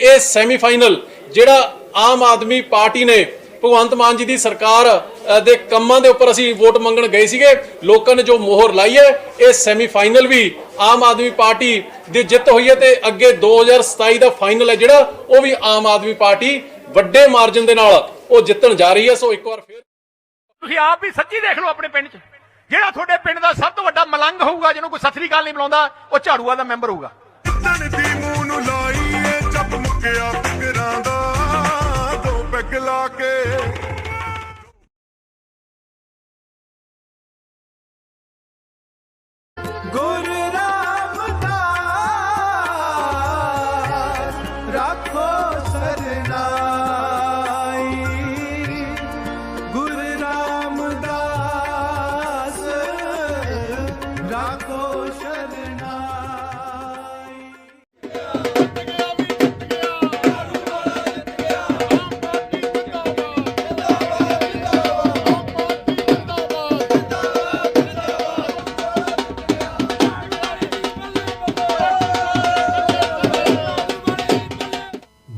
ਇਹ ਸੈਮੀਫਾਈਨਲ ਜਿਹੜਾ ਆਮ ਆਦਮੀ ਪਾਰਟੀ ਨੇ ਭਗਵੰਤ ਮਾਨ ਜੀ ਦੀ ਸਰਕਾਰ ਅ, ਦੇ ਕੰਮਾਂ ਦੇ ਉੱਪਰ ਅਸੀਂ ਵੋਟ ਮੰਗਣ ਗਏ ਸੀਗੇ। ਲੋਕਾਂ ਨੇ ਜੋ ਮੋਹਰ ਲਾਈ ਹੈ ਇਹ ਸੈਮੀਫਾਈਨਲ ਵੀ ਆਮ ਆਦਮੀ ਪਾਰਟੀ ਦੀ ਜਿੱਤ ਹੋਈ ਹੈ ਤੇ ਅੱਗੇ 2027 ਦਾ ਫਾਈਨਲ ਹੈ ਜਿਹੜਾ ਉਹ ਵੀ ਆਮ ਆਦਮੀ ਪਾਰਟੀ ਵੱਡੇ ਮਾਰਜਨ ਦੇ ਨਾਲ ਉਹ ਜਿੱਤਣ ਜਾ ਰਹੀ ਹੈ। ਸੋ ਇੱਕ ਵਾਰ ਫਿਰ ਤੁਸੀਂ ਆਪ ਵੀ ਸੱਚੀ ਦੇਖ ਲਓ ਆਪਣੇ ਪਿੰਡ 'ਚ। ਜਿਹੜਾ ਤੁਹਾਡੇ ਪਿੰਡ ਦਾ ਸਭ ਤੋਂ ਵੱਡਾ ਮਲੰਗ ਹੋਊਗਾ ਜਿਹਨੂੰ ਕੋਈ ਸਤਰੀ ਗੱਲ ਨਹੀਂ ਬੁਲਾਉਂਦਾ ਉਹ ਝਾੜੂਆ ਦਾ ਮੈਂਬਰ ਹੋਊਗਾ। ਚੱਪ ਫਿਕਰਾਂ ਦਾ ਦੋ ਪੈਗ ਲਾ ਕੇ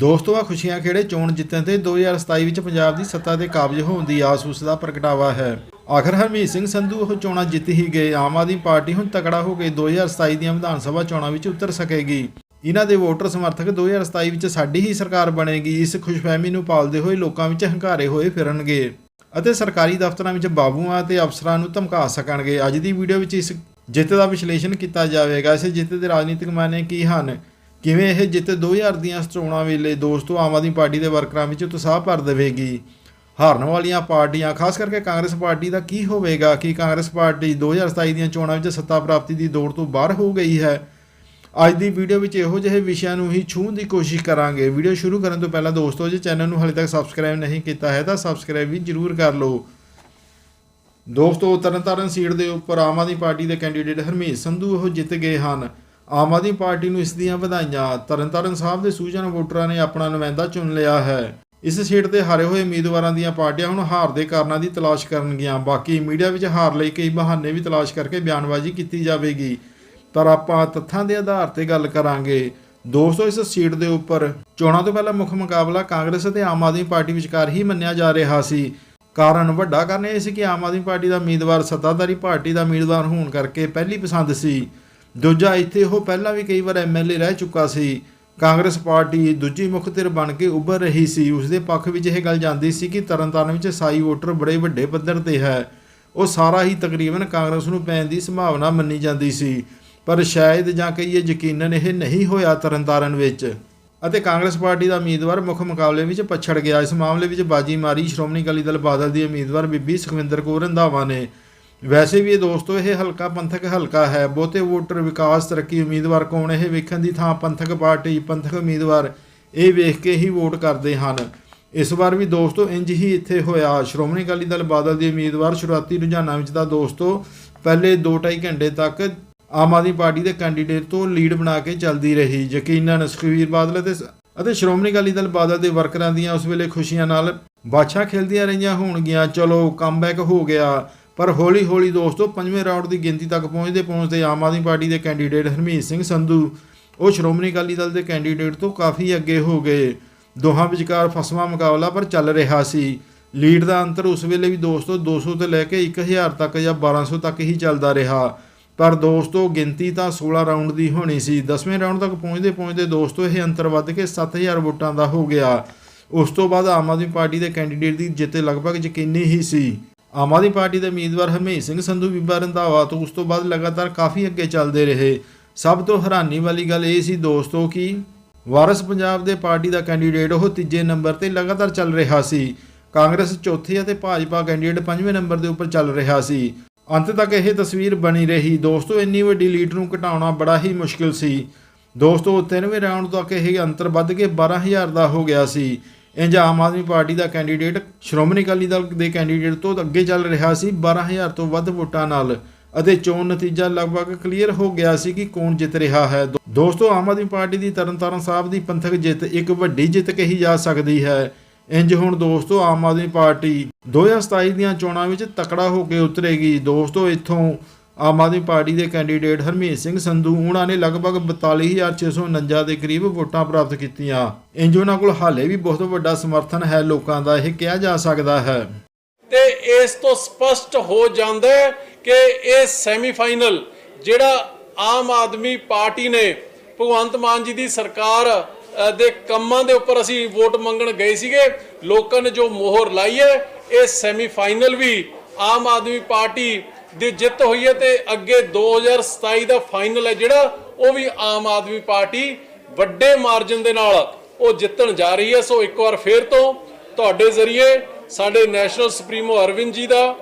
ਦੋਸਤੋ ਆ ਖੁਸ਼ੀਆਂ ਖੇੜੇ ਚੋਣ ਜਿੱਤਣ ਤੇ 2027 ਵਿੱਚ ਪੰਜਾਬ ਦੀ ਸੱਤਾ ਤੇ ਕਾਬਜ ਹੋਣ ਦੀ ਆਸ ਉਸ ਦਾ ਪ੍ਰਗਟਾਵਾ ਹੈ। ਆਖਰ ਹਰਮੀਤ ਸਿੰਘ ਸੰਧੂ ਉਹ ਚੋਣਾਂ ਜਿੱਤ ਹੀ ਗਏ। ਆਮ ਆਦਮੀ ਪਾਰਟੀ ਹੁਣ ਤਕੜਾ ਹੋ ਕੇ 2027 ਦੀਆਂ ਵਿਧਾਨ ਸਭਾ ਚੋਣਾਂ ਵਿੱਚ ਉਤਰ ਸਕੇਗੀ। ਇਹਨਾਂ ਦੇ ਵੋਟਰ ਸਮਰਥਕ 2027 ਵਿੱਚ ਸਾਡੀ ਹੀ ਸਰਕਾਰ ਬਣੇਗੀ। ਇਸ ਖੁਸ਼ਫਹਿਮੀ ਨੂੰ ਪਾਲਦੇ ਹੋਏ ਲੋਕਾਂ ਵਿੱਚ ਹੰਕਾਰੇ ਹੋਏ ਫਿਰਨਗੇ ਅਤੇ ਸਰਕਾਰੀ ਦਫ਼ਤਰਾਂ ਵਿੱਚ ਬਾਬੂਆਂ ਤੇ ਅਫਸਰਾਂ ਨੂੰ ਧਮਕਾ ਸਕਣਗੇ। ਅੱਜ ਦੀ ਵੀਡੀਓ ਵਿੱਚ ਇਸ ਜਿੱਤ ਦਾ ਵਿਸ਼ਲੇਸ਼ਣ ਕੀਤਾ ਜਾਵੇਗਾ। ਇਸ ਜਿੱਤ ਦੇ ਰਾਜਨੀਤਿਕ ਮਾਇਨੇ ਕੀ ਹਨ? ਕਿਵੇਂ ਇਹ ਜਿੱਤ 2000 ਦੀਆਂ ਚੋਣਾਂ ਵੇਲੇ ਦੋਸਤੋ ਆਮ ਆਦਮੀ ਪਾਰਟੀ ਦੇ ਵਰਕਰਾਂ ਵਿੱਚ ਉਤਸ਼ਾਹ ਭਰ ਦੇਵੇਗੀ? ਹਾਰਨ ਵਾਲੀਆਂ ਪਾਰਟੀਆਂ, ਖਾਸ ਕਰਕੇ ਕਾਂਗਰਸ ਪਾਰਟੀ ਦਾ ਕੀ ਹੋਵੇਗਾ ਕਿ ਕਾਂਗਰਸ ਪਾਰਟੀ 2027 ਦੀਆਂ ਚੋਣਾਂ ਵਿੱਚ ਸੱਤਾ ਪ੍ਰਾਪਤੀ ਦੀ ਦੌੜ ਤੋਂ ਬਾਹਰ ਹੋ ਗਈ ਹੈ? ਅੱਜ ਦੀ ਵੀਡੀਓ ਵਿੱਚ ਇਹੋ ਜਿਹੇ ਵਿਸ਼ਿਆਂ ਨੂੰ ਹੀ ਛੂਹਣ ਦੀ ਕੋਸ਼ਿਸ਼ ਕਰਾਂਗੇ। ਵੀਡੀਓ ਸ਼ੁਰੂ ਕਰਨ ਤੋਂ ਪਹਿਲਾਂ ਦੋਸਤੋ, ਜੇ ਚੈਨਲ ਨੂੰ ਹਾਲੇ ਤੱਕ ਸਬਸਕ੍ਰਾਈਬ ਨਹੀਂ ਕੀਤਾ ਹੈ ਤਾਂ ਸਬਸਕ੍ਰਾਈਬ ਵੀ ਜਰੂਰ ਕਰ ਲਓ। ਦੋਸਤੋ, ਤਰਨਤਾਰਨ ਸੀਟ ਦੇ ਉੱਪਰ ਆਮ ਆਦਮੀ ਪਾਰਟੀ ਦੇ ਕੈਂਡੀਡੇਟ ਹਰਮੀਤ ਸੰਧੂ ਉਹ ਜਿੱਤ ਗਏ ਹਨ। ਆਮ ਆਦਮੀ ਪਾਰਟੀ ਨੂੰ ਇਸ ਦੀਆਂ ਵਧਾਈਆਂ। ਤਰਨਤਾਰਨ ਸਾਹਿਬ ਦੇ ਸੂਝਣ ਵੋਟਰਾਂ ਨੇ ਆਪਣਾ ਨੁਮਾਇੰਦਾ ਚੁਣ ਲਿਆ ਹੈ। ਇਸ ਸੀਟ ਤੇ ਹਾਰੇ ਹੋਏ ਉਮੀਦਵਾਰਾਂ ਦੀਆਂ ਪਾਰਟੀਆਂ ਹੁਣ ਹਾਰ ਦੇ ਕਾਰਨਾਂ ਦੀ ਤਲਾਸ਼ ਕਰਨਗੀਆਂ। ਬਾਕੀ ਮੀਡੀਆ ਵਿੱਚ ਹਾਰ ਲਈ ਕਈ ਬਹਾਨੇ ਵੀ ਤਲਾਸ਼ ਕਰਕੇ ਬਿਆਨਬਾਜ਼ੀ ਕੀਤੀ ਜਾਵੇਗੀ। ਪਰ ਆਪਾਂ ਤੱਥਾਂ ਦੇ ਆਧਾਰ ਤੇ ਗੱਲ ਕਰਾਂਗੇ। ਦੋਸਤੋ ਇਸ ਸੀਟ ਦੇ ਉੱਪਰ ਚੋਣਾਂ ਤੋਂ ਪਹਿਲਾਂ ਮੁੱਖ ਮੁਕਾਬਲਾ ਕਾਂਗਰਸ ਅਤੇ ਆਮ ਆਦਮੀ ਪਾਰਟੀ ਵਿਚਕਾਰ ਹੀ ਮੰਨਿਆ ਜਾ ਰਿਹਾ ਸੀ। ਕਾਰਨ ਵੱਡਾ ਕਾਰਨ ਇਹ ਸੀ ਕਿ ਆਮ ਆਦਮੀ ਪਾਰਟੀ ਦਾ ਉਮੀਦਵਾਰ ਸੱਤਾਧਾਰੀ ਪਾਰਟੀ ਦਾ ਉਮੀਦਵਾਰ ਹੋਣ ਕਰਕੇ ਪਹਿਲੀ ਪਸੰਦ ਸੀ। ਦੂਜਾ ਇੱਥੇ ਉਹ ਪਹਿਲਾਂ ਵੀ ਕਈ ਵਾਰ ਐਮਐਲਏ ਰਹਿ ਚੁੱਕਾ ਸੀ, ਕਾਂਗਰਸ ਪਾਰਟੀ ਦੂਜੀ ਮੁੱਖ ਧਿਰ ਬਣ ਕੇ ਉੱਭਰ ਰਹੀ ਸੀ ਉਸ ਦੇ ਪੱਖ ਵਿੱਚ ਇਹ ਗੱਲ ਜਾਂਦੀ ਸੀ ਕਿ ਤਰਨਤਾਰਨ ਵਿੱਚ ਸਾਈ ਵੋਟਰ ਬੜੇ ਵੱਡੇ ਪੱਧਰ ਤੇ ਹੈ। ਉਹ ਸਾਰਾ ਹੀ ਤਕਰੀਬਨ ਕਾਂਗਰਸ ਨੂੰ ਪੈਣ ਦੀ ਸੰਭਾਵਨਾ ਮੰਨੀ ਜਾਂਦੀ ਸੀ, ਪਰ ਸ਼ਾਇਦ ਜਾਂ ਕਹੀਏ ਯਕੀਨਨ ਇਹ ਨਹੀਂ ਹੋਇਆ ਤਰਨਤਾਰਨ ਵਿੱਚ। ਅਤੇ ਕਾਂਗਰਸ ਪਾਰਟੀ ਦਾ ਉਮੀਦਵਾਰ ਮੁੱਖ ਮੁਕਾਬਲੇ ਵਿੱਚ ਪਛੜ ਗਿਆ। ਇਸ ਮਾਮਲੇ ਵਿੱਚ ਬਾਜੀ ਮਾਰੀ ਸ਼੍ਰੋਮਣੀ ਅਕਾਲੀ ਦਲ ਬਾਦਲ ਦੀ ਉਮੀਦਵਾਰ ਬੀਬੀ ਸੁਖਵਿੰਦਰ ਕੌਰ ਰੰਧਾਵਾ ਨੇ। ਵੈਸੇ ਵੀ ਇਹ ਦੋਸਤੋ, ਇਹ ਹਲਕਾ ਪੰਥਕ ਹਲਕਾ ਹੈ। ਬਹੁਤੇ ਵੋਟਰ ਵਿਕਾਸ ਤਰੱਕੀ ਉਮੀਦਵਾਰ ਕੌਣ? ਇਹ ਵੇਖਣ ਦੀ ਥਾਂ ਪੰਥਕ ਪਾਰਟੀ, ਪੰਥਕ ਉਮੀਦਵਾਰ ਇਹ ਵੇਖ ਕੇ ਹੀ ਵੋਟ ਕਰਦੇ ਹਨ। ਇਸ ਵਾਰ ਵੀ ਦੋਸਤੋ ਇੰਜ ਹੀ ਇੱਥੇ ਹੋਇਆ। ਸ਼੍ਰੋਮਣੀ ਅਕਾਲੀ ਦਲ ਬਾਦਲ ਦੇ ਉਮੀਦਵਾਰ ਸ਼ੁਰੂਆਤੀ ਰੁਝਾਨਾਂ ਵਿੱਚ ਤਾਂ ਦੋਸਤੋ, ਪਹਿਲੇ 2.5 ਘੰਟੇ ਤੱਕ ਆਮ ਆਦਮੀ ਪਾਰਟੀ ਦੇ ਕੈਂਡੀਡੇਟ ਤੋਂ ਲੀਡ ਬਣਾ ਕੇ ਚੱਲਦੀ ਰਹੀ। ਯਕੀਨਨ ਸੁਖਵੀਰ ਬਾਦਲ ਅਤੇ ਅਤੇ ਸ਼੍ਰੋਮਣੀ ਅਕਾਲੀ ਦਲ ਬਾਦਲ ਦੇ ਵਰਕਰਾਂ ਦੀਆਂ ਉਸ ਵੇਲੇ ਖੁਸ਼ੀਆਂ ਨਾਲ ਬਾਛਾ ਖੇਲਦੀਆਂ ਰਹੀਆਂ ਹੋਣਗੀਆਂ। ਚਲੋ ਕਮਬੈਕ ਹੋ ਗਿਆ। ਪਰ ਹੌਲੀ ਹੌਲੀ ਦੋਸਤੋ ਪੰਜਵੇਂ ਰਾਊਂਡ ਦੀ ਗਿਣਤੀ ਤੱਕ ਪਹੁੰਚਦੇ ਪਹੁੰਚਦੇ ਆਮ ਆਦਮੀ ਪਾਰਟੀ ਦੇ ਕੈਂਡੀਡੇਟ ਹਰਮੀਤ ਸਿੰਘ ਸੰਧੂ, ਉਹ ਸ਼੍ਰੋਮਣੀ ਅਕਾਲੀ ਦਲ ਦੇ ਕੈਂਡੀਡੇਟ ਤੋਂ ਕਾਫੀ ਅੱਗੇ ਹੋ ਗਏ। ਦੋਹਾਂ ਵਿਚਕਾਰ ਫਸਵਾ ਮੁਕਾਬਲਾ ਪਰ ਚੱਲ ਰਿਹਾ ਸੀ। ਲੀਡ ਦਾ ਅੰਤਰ ਉਸ ਵੇਲੇ ਵੀ ਦੋਸਤੋ 200 ਤੋਂ ਲੈ ਕੇ 1000 ਤੱਕ ਜਾਂ 1200 ਤੱਕ ਹੀ ਚੱਲਦਾ ਰਿਹਾ। ਪਰ ਦੋਸਤੋ ਗਿਣਤੀ ਤਾਂ 16 ਰਾਊਂਡ ਦੀ ਹੋਣੀ ਸੀ। 10ਵੇਂ ਰਾਊਂਡ ਤੱਕ ਪਹੁੰਚਦੇ ਪਹੁੰਚਦੇ ਦੋਸਤੋ ਇਹ ਅੰਤਰ ਵੱਧ ਕੇ 7000 ਵੋਟਾਂ ਦਾ ਹੋ ਗਿਆ। ਉਸ ਤੋਂ ਬਾਅਦ ਆਮ ਆਦਮੀ ਪਾਰਟੀ ਦੇ ਕੈਂਡੀਡੇਟ ਦੀ ਜਿੱਤ ਲਗਭਗ ਯਕੀਨੀ ਹੀ ਸੀ। ਆਮ ਆਦਮੀ ਪਾਰਟੀ ਦੇ ਉਮੀਦਵਾਰ ਹਰਮੀਤ ਸਿੰਘ ਸੰਧੂ ਬੀਬਾ ਰੰਧਾਵਾ ਤੋਂ ਉਸ ਤੋਂ ਬਾਅਦ ਲਗਾਤਾਰ ਕਾਫੀ ਅੱਗੇ ਚੱਲਦੇ ਰਹੇ। ਸਭ ਤੋਂ ਹੈਰਾਨੀ ਵਾਲੀ ਗੱਲ ਇਹ ਸੀ ਦੋਸਤੋ ਕਿ ਵਾਰਸ ਪੰਜਾਬ ਦੇ ਪਾਰਟੀ ਦਾ ਕੈਂਡੀਡੇਟ ਉਹ ਤੀਜੇ ਨੰਬਰ ਤੇ ਲਗਾਤਾਰ ਚੱਲ ਰਿਹਾ ਸੀ। ਕਾਂਗਰਸ ਚੌਥੇ ਅਤੇ ਭਾਜਪਾ ਕੈਂਡੀਡੇਟ ਪੰਜਵੇਂ ਨੰਬਰ ਦੇ ਉੱਪਰ ਚੱਲ ਰਿਹਾ ਸੀ। ਅੰਤ ਤੱਕ ਇਹ ਤਸਵੀਰ ਬਣੀ ਰਹੀ। ਦੋਸਤੋ, ਇੰਨੀ ਵੱਡੀ ਲੀਡ ਨੂੰ ਘਟਾਉਣਾ ਬੜਾ ਹੀ ਮੁਸ਼ਕਿਲ ਸੀ। ਦੋਸਤੋ 93 ਰਾਊਂਡ ਤੱਕ ਇਹ ਅੰਤਰ ਵੱਧ ਕੇ 12000 ਦਾ ਹੋ ਗਿਆ ਸੀ। ਇੰਜ ਆਮ ਆਦਮੀ ਪਾਰਟੀ ਦਾ ਕੈਂਡੀਡੇਟ ਸ਼੍ਰੋਮਣੀ ਅਕਾਲੀ ਦਲ ਦੇ ਕੈਂਡੀਡੇਟ ਤੋਂ ਅੱਗੇ ਚੱਲ ਰਿਹਾ ਸੀ 12000 ਤੋਂ ਵੱਧ ਵੋਟਾਂ ਨਾਲ ਅਤੇ ਚੋਣ ਨਤੀਜਾ ਲਗਭਗ ਕਲੀਅਰ ਹੋ ਗਿਆ ਸੀ ਕਿ ਕੌਣ ਜਿੱਤ ਰਿਹਾ ਹੈ। ਦੋ- ਦੋਸਤੋ, ਆਮ ਆਦਮੀ ਪਾਰਟੀ ਦੀ ਤਰਨਤਾਰਨ ਸਾਹਿਬ ਦੀ ਪੰਥਕ ਜਿੱਤ ਇੱਕ ਵੱਡੀ ਜਿੱਤ ਕਹੀ ਜਾ ਸਕਦੀ ਹੈ। ਇੰਜ ਹੁਣ ਦੋਸਤੋ, ਆਮ ਆਦਮੀ ਪਾਰਟੀ 2027 ਦੀਆਂ ਚੋਣਾਂ ਵਿੱਚ ਤਕੜਾ ਹੋ ਕੇ ਉਤਰੇਗੀ। ਦੋਸਤੋ, ਇੱਥੋਂ ਆਮ ਆਦਮੀ ਪਾਰਟੀ ਦੇ ਕੈਂਡੀਡੇਟ ਹਰਮੀਤ ਸਿੰਘ ਸੰਧੂ, ਉਹਨਾਂ ਨੇ ਲਗਭਗ 42649 ਦੇ ਕਰੀਬ ਵੋਟਾਂ ਪ੍ਰਾਪਤ ਕੀਤੀਆਂ। ਇੰਜ ਉਹਨਾਂ ਕੋਲ ਹਾਲੇ ਵੀ ਬਹੁਤ ਵੱਡਾ ਸਮਰਥਨ ਹੈ ਲੋਕਾਂ ਦਾ, ਇਹ ਕਿਹਾ ਜਾ ਸਕਦਾ ਹੈ। ਤੇ ਇਸ ਤੋਂ ਸਪਸ਼ਟ ਹੋ ਜਾਂਦਾ ਹੈ ਕਿ ਇਹ ਸੈਮੀਫਾਈਨਲ ਜਿਹੜਾ ਆਮ ਆਦਮੀ ਪਾਰਟੀ ਨੇ, ਭਗਵੰਤ ਮਾਨ ਜੀ ਦੀ ਸਰਕਾਰ ਦੇ ਕੰਮਾਂ ਦੇ ਉੱਪਰ ਅਸੀਂ ਵੋਟ ਮੰਗਣ ਗਏ ਸੀਗੇ, ਲੋਕਾਂ ਨੇ ਜੋ ਮੋਹਰ ਲਾਈ ਹੈ, ਇਹ ਸੈਮੀਫਾਈਨਲ ਵੀ ਆਮ ਆਦਮੀ ਪਾਰਟੀ ਦੀ ਜਿੱਤ ਹੋਈ ਹੈ ਤੇ ਅੱਗੇ 2027 ਦਾ ਫਾਈਨਲ ਹੈ ਜਿਹੜਾ, ਉਹ ਵੀ ਆਮ ਆਦਮੀ ਪਾਰਟੀ ਵੱਡੇ ਮਾਰਜਨ ਦੇ ਨਾਲ ਉਹ ਜਿੱਤਣ ਜਾ ਰਹੀ ਹੈ। ਸੋ ਇੱਕ ਵਾਰ ਫੇਰ ਤੋਂ ਤੁਹਾਡੇ ਜ਼ਰੀਏ ਸਾਡੇ ਨੈਸ਼ਨਲ ਸੁਪਰੀਮੋ ਅਰਵਿੰਦ ਜੀ ਦਾ,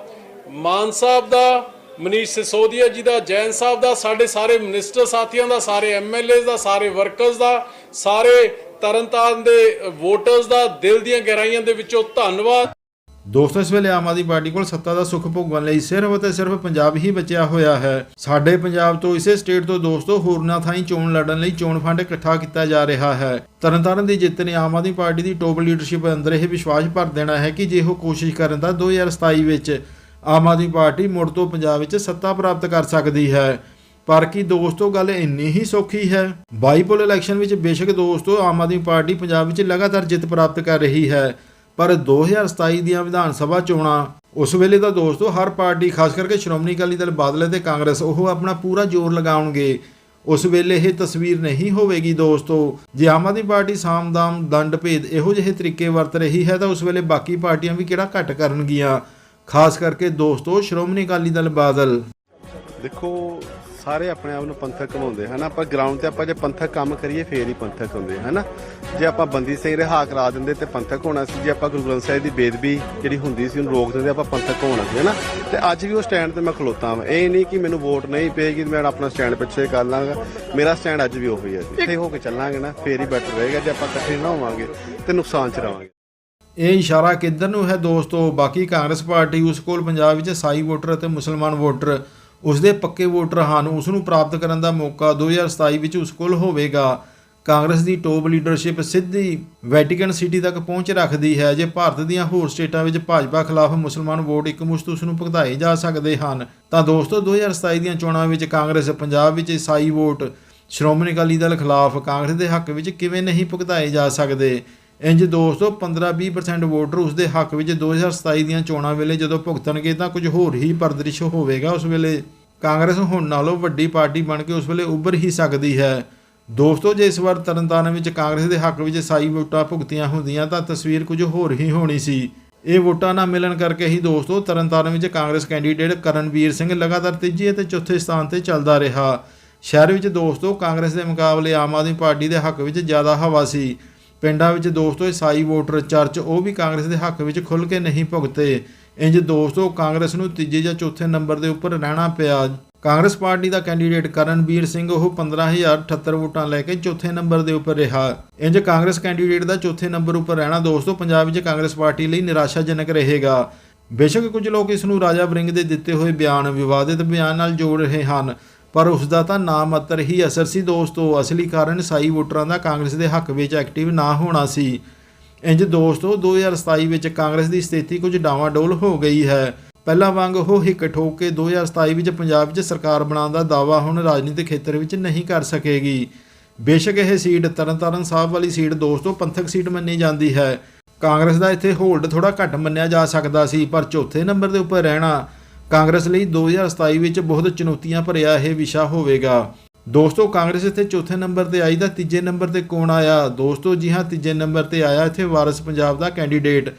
ਮਾਨ ਸਾਹਿਬ ਦਾ, ਮਨੀਸ਼ ਸਿਸੋਦੀਆ ਜੀ ਦਾ, ਜੈਨ ਸਾਹਿਬ ਦਾ, ਸਾਡੇ ਸਾਰੇ ਮਿਨਿਸਟਰ ਸਾਥੀਆਂ ਦਾ, ਸਾਰੇ ਐਮਐਲਏਜ਼ ਦਾ, ਸਾਰੇ ਵਰਕਰਸ ਦਾ, ਸਾਰੇ ਤਰਨਤਾਰਨ ਦੇ ਵੋਟਰਸ ਦਾ ਦਿਲ ਦੀਆਂ ਗਹਿਰਾਈਆਂ ਦੇ ਵਿੱਚੋਂ ਧੰਨਵਾਦ। ਦੋਸਤੋ, ਇਸ ਵੇਲੇ ਆਮ ਆਦਮੀ ਪਾਰਟੀ ਕੋਲ ਸੱਤਾ ਦਾ ਸੁੱਖ ਭੋਗਣ ਲਈ ਸਿਰਫ ਅਤੇ ਸਿਰਫ ਪੰਜਾਬ ਹੀ ਬਚਿਆ ਹੋਇਆ ਹੈ। ਸਾਡੇ ਪੰਜਾਬ ਤੋਂ ਇਸੇ ਸਟੇਟ ਤੋਂ ਦੋਸਤੋ, ਹੋਰਨਾਂ ਥਾਈਂ ਚੋਣ ਲੜਨ ਲਈ ਚੋਣ ਫੰਡ ਇਕੱਠਾ ਕੀਤਾ ਜਾ ਰਿਹਾ ਹੈ। ਤਰਨਤਾਰਨ ਦੀ ਜਿੱਤ ਨੇ ਆਮ ਆਦਮੀ ਪਾਰਟੀ ਦੀ ਟੋਪ ਲੀਡਰਸ਼ਿਪ ਅੰਦਰ ਇਹ ਵਿਸ਼ਵਾਸ ਭਰ ਦੇਣਾ ਹੈ ਕਿ ਜੇ ਉਹ ਕੋਸ਼ਿਸ਼ ਕਰਨ ਤਾਂ 2027 ਵਿੱਚ ਆਮ ਆਦਮੀ ਪਾਰਟੀ ਮੁੜ ਤੋਂ ਪੰਜਾਬ ਵਿੱਚ ਸੱਤਾ ਪ੍ਰਾਪਤ ਕਰ ਸਕਦੀ ਹੈ। ਪਰ ਕੀ ਦੋਸਤੋ, ਗੱਲ ਇੰਨੀ ਹੀ ਸੌਖੀ ਹੈ? ਬਾਈਪੋਲ ਇਲੈਕਸ਼ਨ ਵਿੱਚ ਬੇਸ਼ੱਕ ਦੋਸਤੋ, ਆਮ ਆਦਮੀ ਪਾਰਟੀ ਪੰਜਾਬ ਵਿੱਚ ਲਗਾਤਾਰ ਜਿੱਤ ਪ੍ਰਾਪਤ ਕਰ ਰਹੀ ਹੈ। ਪਰ 2027 ਦੀਆਂ ਵਿਧਾਨ ਸਭਾ ਚੋਣਾਂ, ਉਸ ਵੇਲੇ ਤਾਂ ਦੋਸਤੋ ਹਰ ਪਾਰਟੀ, ਖਾਸ ਕਰਕੇ ਸ਼੍ਰੋਮਣੀ ਅਕਾਲੀ ਦਲ ਬਾਦਲ ਅਤੇ ਕਾਂਗਰਸ, ਉਹ ਆਪਣਾ ਪੂਰਾ ਜ਼ੋਰ ਲਗਾਉਣਗੇ। ਉਸ ਵੇਲੇ ਇਹ ਤਸਵੀਰ ਨਹੀਂ ਹੋਵੇਗੀ ਦੋਸਤੋ। ਜੇ ਆਮ ਆਦਮੀ ਪਾਰਟੀ ਸਾਮਦਾਮ ਦੰਡ ਭੇਦ ਇਹੋ ਜਿਹੇ ਤਰੀਕੇ ਵਰਤ ਰਹੀ ਹੈ, ਤਾਂ ਉਸ ਵੇਲੇ ਬਾਕੀ ਪਾਰਟੀਆਂ ਵੀ ਕਿਹੜਾ ਘੱਟ ਕਰਨਗੀਆਂ? ਖਾਸ ਕਰਕੇ ਦੋਸਤੋ ਸ਼੍ਰੋਮਣੀ ਅਕਾਲੀ ਦਲ ਬਾਦਲ। ਦੇਖੋ ਸਾਰੇ ਆਪਣੇ ਆਪ ਨੂੰ ਪੰਥਕ ਕਮਾਉਂਦੇ ਹਨਾ? ਆਪਾਂ ਗਰਾਊਂਡ ਤੇ ਆਪਾਂ ਜੇ ਪੰਥਕ ਕੰਮ ਕਰੀਏ, ਫੇਰ ਹੀ ਪੰਥਕ ਹੁੰਦੇ ਹਨਾ? ਜੇ ਆਪਾਂ ਬੰਦੀ ਸਿੰਘ ਰਿਹਾ ਕਰਾ ਦਿੰਦੇ ਤੇ ਪੰਥਕ ਹੋਣਾ ਸੀ, ਜੇ ਆਪਾਂ ਗੁਰੂ ਗ੍ਰੰਥ ਸਾਹਿਬ ਦੀ ਬੇਦਬੀ ਜਿਹੜੀ ਹੁੰਦੀ ਸੀ, ਉਹਨੂੰ ਰੋਕ ਦਿੰਦੇ, ਆਪਾਂ ਪੰਥਕ ਹੋਣਾ ਸੀ, ਹਨਾ? ਤੇ ਅੱਜ ਵੀ ਉਹ ਸਟੈਂਡ ਤੇ ਮੈਂ ਖਲੋਤਾ ਹਾਂ ਇਹ ਨਹੀਂ ਕਿ ਮੈਨੂੰ ਵੋਟ ਨਹੀਂ ਪਏਗੀ, ਮੈਂ ਆਪਣਾ ਸਟੈਂਡ ਪਿੱਛੇ ਕਰ ਲਾਂਗਾ। ਮੇਰਾ ਸਟੈਂਡ ਅੱਜ ਵੀ ਉਹੀ ਹੈ ਜੀ। ਇੱਥੇ ਹੋ ਕੇ ਚੱਲਾਂਗੇ ਨਾ, ਫੇਰ ਹੀ ਬੈਟਰ ਰਹੇਗਾ, ਜੇ ਆਪਾਂ ਇਕੱਠੇ ਨਾ ਹੋਵਾਂਗੇ ਤੇ ਨੁਕਸਾਨ ਚ ਰਵਾਂਗੇ ਇਹ ਇਸ਼ਾਰਾ ਕਿੱਧਰ ਨੂੰ ਹੈ ਦੋਸਤੋ? ਬਾਕੀ ਕਾਂਗਰਸ ਪਾਰਟੀ ਉਸ ਕੋਲ ਪੰਜਾਬ ਵਿੱਚ ਸਾਈ ਵੋਟਰ ਅਤੇ ਮੁਸਲਮਾਨ ਵੋਟਰ ਉਸ ਦੇ ਪੱਕੇ ਵੋਟਰ ਹਨ ਉਸ ਨੂੰ ਪ੍ਰਾਪਤ ਕਰਨ ਦਾ ਮੌਕਾ 2027 ਵਿੱਚ ਉਸ ਕੋਲ ਹੋਵੇਗਾ। ਕਾਂਗਰਸ ਦੀ ਟੋਪ ਲੀਡਰਸ਼ਿਪ ਸਿੱਧੀ ਵੈਟੀਕਨ ਸਿਟੀ ਤੱਕ ਪਹੁੰਚ ਰੱਖਦੀ ਹੈ। ਜੇ ਭਾਰਤ ਦੀਆਂ ਹੋਰ ਸਟੇਟਾਂ ਵਿੱਚ ਭਾਜਪਾ ਖਿਲਾਫ ਮੁਸਲਮਾਨ ਵੋਟ ਇੱਕਮੁਸ਼ਤ ਉਸ ਨੂੰ ਭੁਗਤਾਏ ਜਾ ਸਕਦੇ ਹਨ, ਤਾਂ ਦੋਸਤੋ 2027 ਦੀਆਂ ਚੋਣਾਂ ਵਿੱਚ ਕਾਂਗਰਸ ਪੰਜਾਬ ਵਿੱਚ ਈਸਾਈ ਵੋਟ, ਸ਼੍ਰੋਮਣੀ ਅਕਾਲੀ ਦਲ ਖਿਲਾਫ ਕਾਂਗਰਸ ਦੇ ਹੱਕ ਵਿੱਚ ਕਿਵੇਂ ਨਹੀਂ ਭੁਗਤਾਏ ਜਾ ਸਕਦੇ? ਇੰਜ ਦੋਸਤੋ 15-20% ਵੋਟਰ ਉਸ ਦੇ ਹੱਕ ਵਿੱਚ 2027 ਦੀਆਂ ਚੋਣਾਂ ਵੇਲੇ ਜਦੋਂ ਭੁਗਤਣਗੇ ਤਾਂ ਕੁਝ ਹੋਰ ਹੀ ਪਰਦ੍ਰਿਸ਼ ਹੋਵੇਗਾ। ਉਸ ਵੇਲੇ ਕਾਂਗਰਸ ਹੁਣ ਨਾਲੋਂ ਵੱਡੀ ਪਾਰਟੀ ਬਣ ਕੇ ਉਸ ਵੇਲੇ ਉੱਭਰ ਹੀ ਸਕਦੀ ਹੈ। ਦੋਸਤੋ ਜੇ ਇਸ ਵਾਰ ਤਰਨਤਾਰਨ ਵਿੱਚ ਕਾਂਗਰਸ ਦੇ ਹੱਕ ਵਿੱਚ ਸਾਈ ਵੋਟਾਂ ਭੁਗਤੀਆਂ ਹੁੰਦੀਆਂ ਤਾਂ ਤਸਵੀਰ ਕੁਝ ਹੋਰ ਹੀ ਹੋਣੀ ਸੀ। ਇਹ ਵੋਟਾਂ ਨਾ ਮਿਲਣ ਕਰਕੇ ਹੀ ਦੋਸਤੋ ਤਰਨਤਾਰਨ ਵਿੱਚ ਕਾਂਗਰਸ ਕੈਂਡੀਡੇਟ ਕਰਨਵੀਰ ਸਿੰਘ ਲਗਾਤਾਰ ਤੀਜੇ ਅਤੇ ਚੌਥੇ ਸਥਾਨ ਤੇ ਚੱਲਦਾ ਰਿਹਾ। ਸ਼ਹਿਰ ਵਿੱਚ ਦੋਸਤੋ ਕਾਂਗਰਸ ਦੇ ਮੁਕਾਬਲੇ ਆਮ ਆਦਮੀ ਪਾਰਟੀ ਦੇ ਹੱਕ ਵਿੱਚ ਜ਼ਿਆਦਾ ਹਵਾ ਸੀ। ਪਿੰਡਾਂ ਵਿੱਚ ਦੋਸਤੋ ਈਸਾਈ ਵੋਟਰ ਚਰਚ, ਉਹ ਵੀ ਕਾਂਗਰਸ ਦੇ ਹੱਕ ਵਿੱਚ ਖੁੱਲ ਕੇ ਨਹੀਂ ਭੁਗਤੇ। ਇੰਜ ਦੋਸਤੋ ਕਾਂਗਰਸ ਨੂੰ ਤੀਜੇ ਜਾਂ ਚੌਥੇ ਨੰਬਰ ਦੇ ਉੱਪਰ ਰਹਿਣਾ ਪਿਆ। ਕਾਂਗਰਸ ਪਾਰਟੀ ਦਾ ਕੈਂਡੀਡੇਟ ਕਰਨਵੀਰ ਸਿੰਘ, ਉਹ 15078 ਵੋਟਾਂ ਲੈ ਕੇ ਚੌਥੇ ਨੰਬਰ ਦੇ ਉੱਪਰ ਰਿਹਾ। ਇੰਜ ਕਾਂਗਰਸ ਕੈਂਡੀਡੇਟ ਦਾ ਚੌਥੇ ਨੰਬਰ ਉੱਪਰ ਰਹਿਣਾ ਦੋਸਤੋ ਪੰਜਾਬ ਵਿੱਚ ਕਾਂਗਰਸ ਪਾਰਟੀ ਲਈ ਨਿਰਾਸ਼ਾਜਨਕ ਰਹੇਗਾ। ਬੇਸ਼ੱਕ ਕੁਝ ਲੋਕ ਇਸ ਨੂੰ ਰਾਜਾ ਬ੍ਰਿੰਗ ਦੇ ਦਿੱਤੇ ਹੋਏ ਬਿਆਨ, ਵਿਵਾਦਿਤ ਬਿਆਨ ਨਾਲ ਜੋੜ ਰਹੇ ਹਨ। ਪਰ ਉਸ ਦਾ ਤਾਂ ਨਾ ਮਾਤਰ ਹੀ ਅਸਰ ਸੀ ਦੋਸਤੋ। ਅਸਲੀ ਕਾਰਨ ਸਾਈ ਵੋਟਰਾਂ ਦਾ ਕਾਂਗਰਸ ਦੇ ਹੱਕ ਵਿੱਚ ਐਕਟਿਵ ਨਾ ਹੋਣਾ ਸੀ। ਇੰਜ ਦੋਸਤੋ 2027 ਵਿੱਚ ਕਾਂਗਰਸ ਦੀ ਸਥਿਤੀ ਕੁਝ ਡਾਵਾਂਡੋਲ ਹੋ ਗਈ ਹੈ। ਪਹਿਲਾਂ ਵਾਂਗ ਉਹ ਹਿੱਕ ਠੋਕ ਕੇ 2027 ਵਿੱਚ ਪੰਜਾਬ ਵਿੱਚ ਸਰਕਾਰ ਬਣਾਉਣ ਦਾ ਦਾਅਵਾ ਹੁਣ ਰਾਜਨੀਤਿਕ ਖੇਤਰ ਵਿੱਚ ਨਹੀਂ ਕਰ ਸਕੇਗੀ। ਬੇਸ਼ੱਕ ਇਹ ਸੀਟ ਤਰਨਤਾਰਨ ਸਾਹਿਬ ਵਾਲੀ ਸੀਟ ਦੋਸਤੋ ਪੰਥਕ ਸੀਟ ਮੰਨੀ ਜਾਂਦੀ ਹੈ। ਕਾਂਗਰਸ ਦਾ ਇੱਥੇ ਹੋਲਡ ਥੋੜਾ ਘੱਟ ਮੰਨਿਆ ਜਾ ਸਕਦਾ ਸੀ, ਪਰ ਚੌਥੇ ਨੰਬਰ ਦੇ ਉੱਪਰ ਰਹਿਣਾ ਕਾਂਗਰਸ ਲਈ 2027 ਵਿੱਚ ਬਹੁਤ ਚੁਣੌਤੀਆਂ ਭਰਿਆ ਇਹ ਵਿਸ਼ਾ ਹੋਵੇਗਾ। ਦੋਸਤੋ, ਕਾਂਗਰਸ ਇੱਥੇ ਚੌਥੇ ਨੰਬਰ ਤੇ ਆਈ ਤਾਂ ਤੀਜੇ ਨੰਬਰ ਤੇ ਕੌਣ ਆਇਆ? ਦੋਸਤੋ, ਜੀ ਹਾਂ, ਤੀਜੇ ਨੰਬਰ ਤੇ ਆਇਆ ਇੱਥੇ ਵਾਰਿਸ ਪੰਜਾਬ ਦਾ ਕੈਂਡੀਡੇਟ।